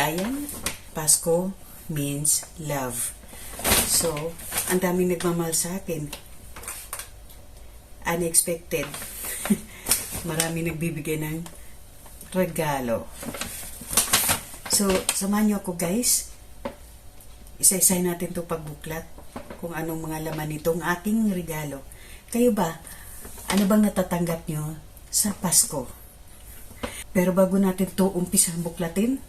bigayan. Pasko means love. So, ang daming nagmamahal sa akin. Unexpected. Marami nagbibigay ng regalo. So, samahan niyo ako guys. Isa-isay natin to pagbuklat kung anong mga laman nitong aking regalo. Kayo ba, ano bang natatanggap nyo sa Pasko? Pero bago natin to umpisang buklatin,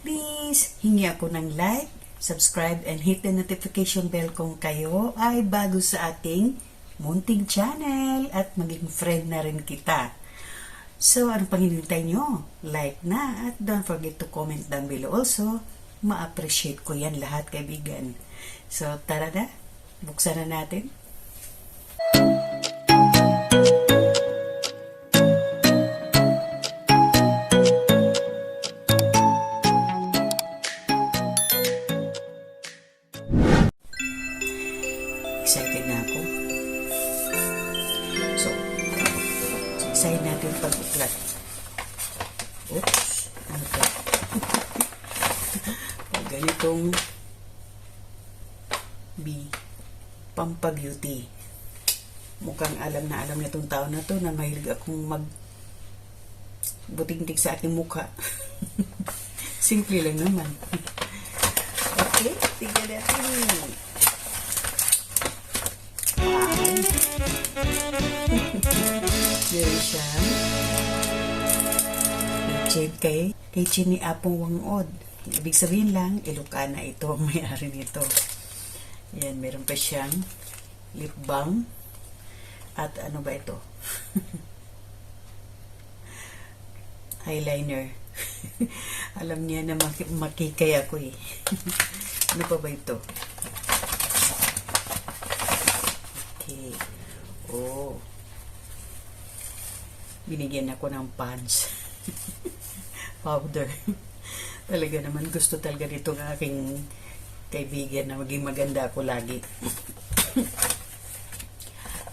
please hingi ako ng like, subscribe, and hit the notification bell kung kayo ay bago sa ating munting channel at maging friend na rin kita. So, ano pang hinintay nyo? Like na at don't forget to comment down below also. Ma-appreciate ko yan lahat, kaibigan. So, tara na. Buksan na natin. Excited isayin natin pag-uklat. Oops. Ano to? Pag ganitong B. Pampabeauty. Mukhang alam na alam na itong tao na to na mahilig akong mag buting-tik sa aking mukha. Simple lang naman. okay, tignan natin. Wow. Siya. Kitchen kay kitchen ni Apong Wangod. Ibig sabihin lang, Ilocana ito ang may-ari nito. Yan, meron pa siyang lip balm. At ano ba ito? Eyeliner. Alam niya na maki- makikay ako eh. ano pa ba ito? Okay. Oh. Binigyan ako ng pants. Powder. talaga naman gusto talaga nito ng aking kaibigan na maging maganda ako lagi.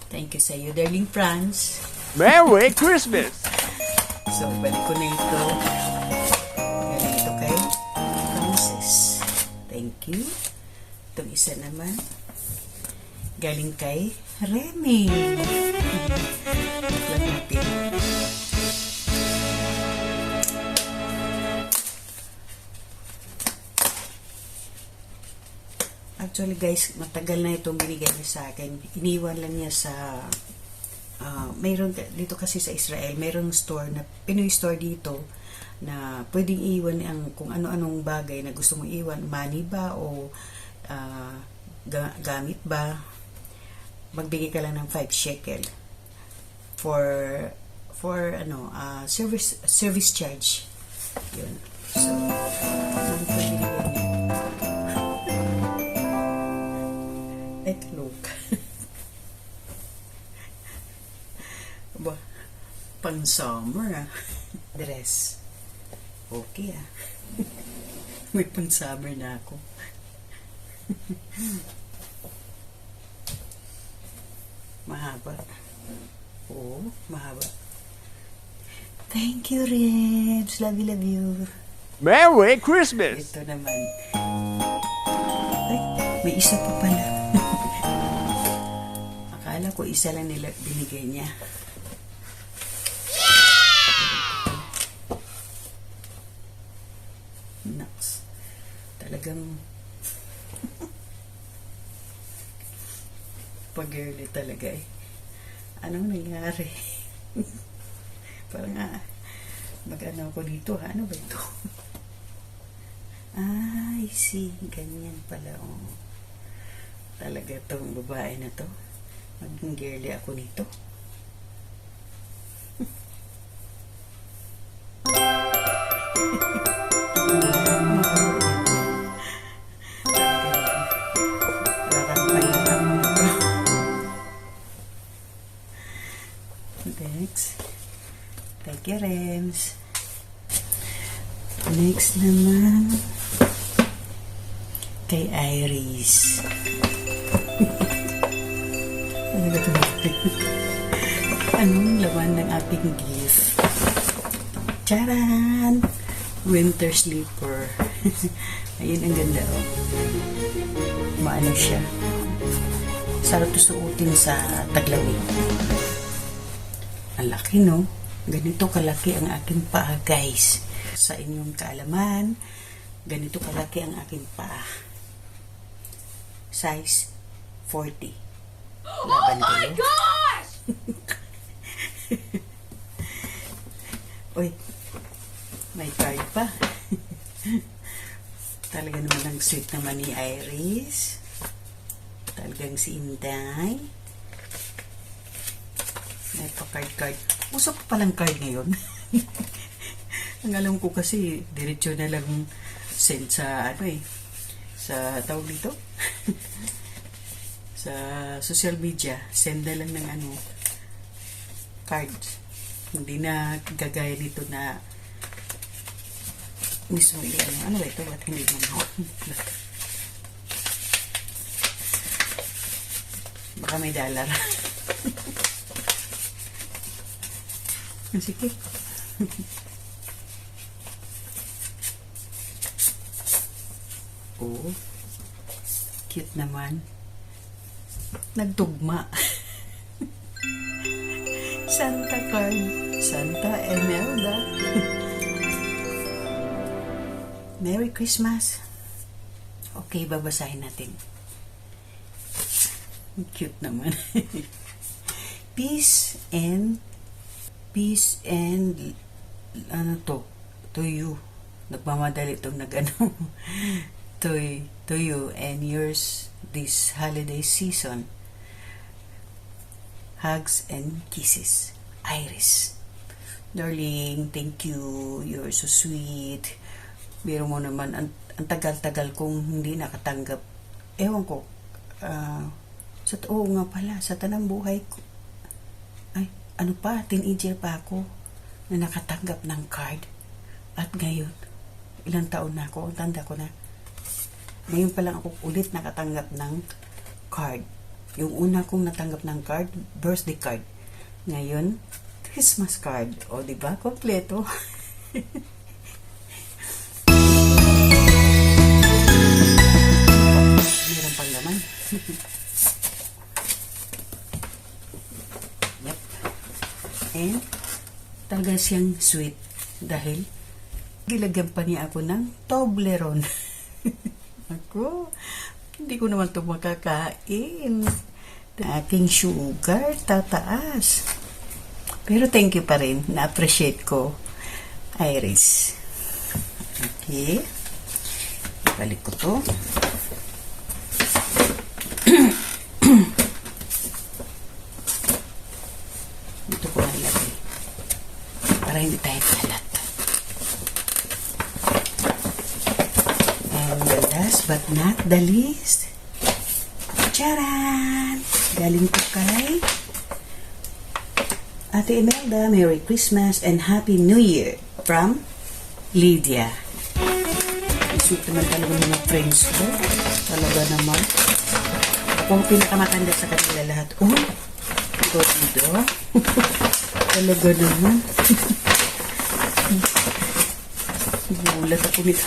Thank you sa iyo, darling Franz. Merry Christmas! So, balik ko na ito. Galing ito kay Francis. Thank you. Itong isa naman. Galing kay Remy. Actually guys, matagal na itong binigay niya sa akin. Iniwan lang niya sa ah, mayroon dito kasi sa Israel, mayroong store na Pinoy store dito na pwedeng iwan ang kung ano-anong bagay na gusto mong iwan, money ba o ah, ga- gamit ba. Magbigay ka lang ng 5 shekel for for ano, ah, service service charge. Yun. So? Like, look. Ba, pang summer ah. Dress. Okay ah. May pang summer na ako. mahaba. Oo, mahaba. Thank you, Ribs. Love you, love you. Merry Christmas! Ito naman. Ay, may isa pa pala. Akala ko isa lang nila binigay niya. Naks. Talagang pag-girly talaga eh. Anong nangyari? Parang ah, mag-ano ako dito ha? Ano ba ito? Ah, I see. Ganyan pala. Oh. Talaga tong babae na to. Maging girly ako nito. Kay Iris. ano ba? Anong laman ng ating gift? Charan! Winter sleeper. Ayun, ang ganda oh. Maano siya. Sarap to suotin sa taglamig. Ang laki, no? Ganito kalaki ang aking paa, guys. Sa inyong kaalaman, ganito kalaki ang aking paa. Size 40. Laban oh my gosh! Uy, may card pa. Talaga naman ang sweet naman ni Iris. Talagang si Inday. May pa card card. Uso pa palang card ngayon. ang alam ko kasi, diretso na lang send sa ano eh, sa tawag dito. sa social media, send na lang ng ano, cards. Hindi na gagaya nito na mismo ano, ano ba ito? Ba't hindi mo Baka may dollar. Sige. Oo. Cute naman. Nagtugma. Santa Card. Santa Emelda. Merry Christmas. Okay, babasahin natin. Cute naman. peace and peace and ano to to you nagmamadali itong nagano to, to you and yours this holiday season. Hugs and kisses. Iris. Darling thank you. You're so sweet. Biro mo naman ang, tagal-tagal kong hindi nakatanggap. Ewan ko ah sa oo nga pala sa tanang buhay ko ay ano pa teenager pa ako na nakatanggap ng card. At ngayon ilang taon na ako tanda ko na ngayon pa lang ako ulit nakatanggap ng card. Yung una kong natanggap ng card birthday card. Ngayon Christmas card. O di ba? Kompleto. Meron pang laman. Yep. And talaga siyang sweet dahil gilagyan pa niya ako ng Toblerone. ako, hindi ko naman ito makakain. Aking sugar, tataas. Pero thank you pa rin. Na-appreciate ko, Iris. Okay. Balik ko to. Dito ko nalagay. Para hindi tayo last but not the least, charan! Galing ko kay Ate Imelda, Merry Christmas and Happy New Year from Lydia. Sweet naman talaga ng mga friends ko. Talaga naman. Ako ang pinakamatanda sa kanila lahat. Oh, ikaw dito. talaga naman. Gulat ako nito.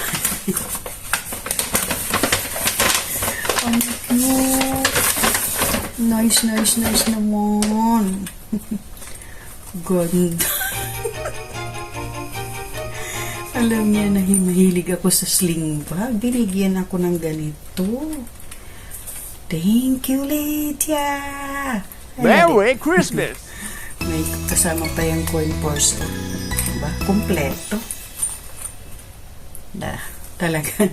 Ang cute. Nice, nice, nice naman. Ganda. Alam niya na mahilig ako sa sling bag. Binigyan ako ng ganito. Thank you, Lydia. Merry Christmas. may kasama pa yung coin purse to. Diba? Kompleto. Da, talaga.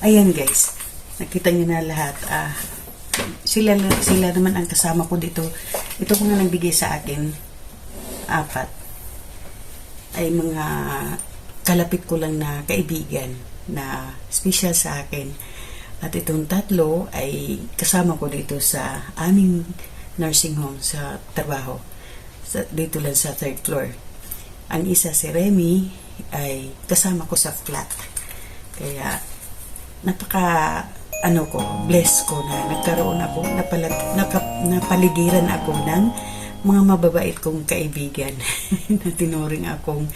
Ayan guys. Nakita niyo na lahat. Ah, sila, sila naman ang kasama ko dito. Ito ko na nagbigay sa akin. Apat. Ay mga kalapit ko lang na kaibigan na special sa akin. At itong tatlo ay kasama ko dito sa aming nursing home sa trabaho. Sa, dito lang sa third floor. Ang isa si Remy ay kasama ko sa flat. Kaya napaka ano ko, bless ko na nagkaroon ako, napalag, naka, napaligiran ako ng mga mababait kong kaibigan na tinuring akong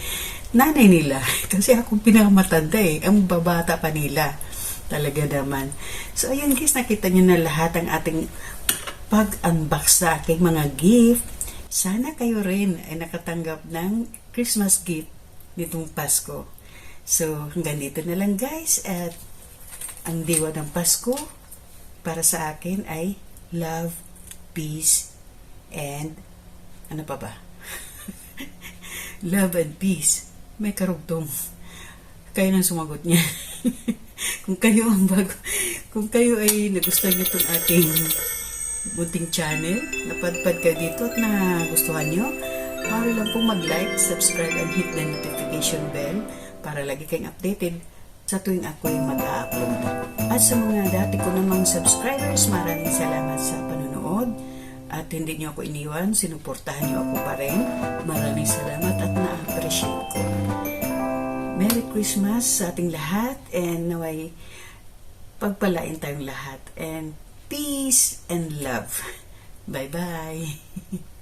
nanay nila. Kasi akong pinakamatanda eh. Ang babata pa nila. Talaga naman. So, ayun guys, nakita nyo na lahat ang ating pag-unbox sa aking mga gift. Sana kayo rin ay nakatanggap ng Christmas gift nitong Pasko. So, hanggang dito na lang guys. At ang diwa ng Pasko para sa akin ay love, peace, and ano pa ba? love and peace. May karugtong. Kayo nang sumagot niya. kung kayo ang bago, kung kayo ay nagustuhan niyo itong ating bunting channel, napadpad kayo dito at nagustuhan niyo, maaari lang pong mag-like, subscribe, and hit the notification bell para lagi kayong updated sa tuwing ako ay mag-upload. At sa mga dati ko namang subscribers, maraming salamat sa panonood. At hindi niyo ako iniwan, sinuportahan niyo ako pa rin. Maraming salamat at na-appreciate ko. Merry Christmas sa ating lahat and naway pagpalain tayong lahat and peace and love. Bye-bye.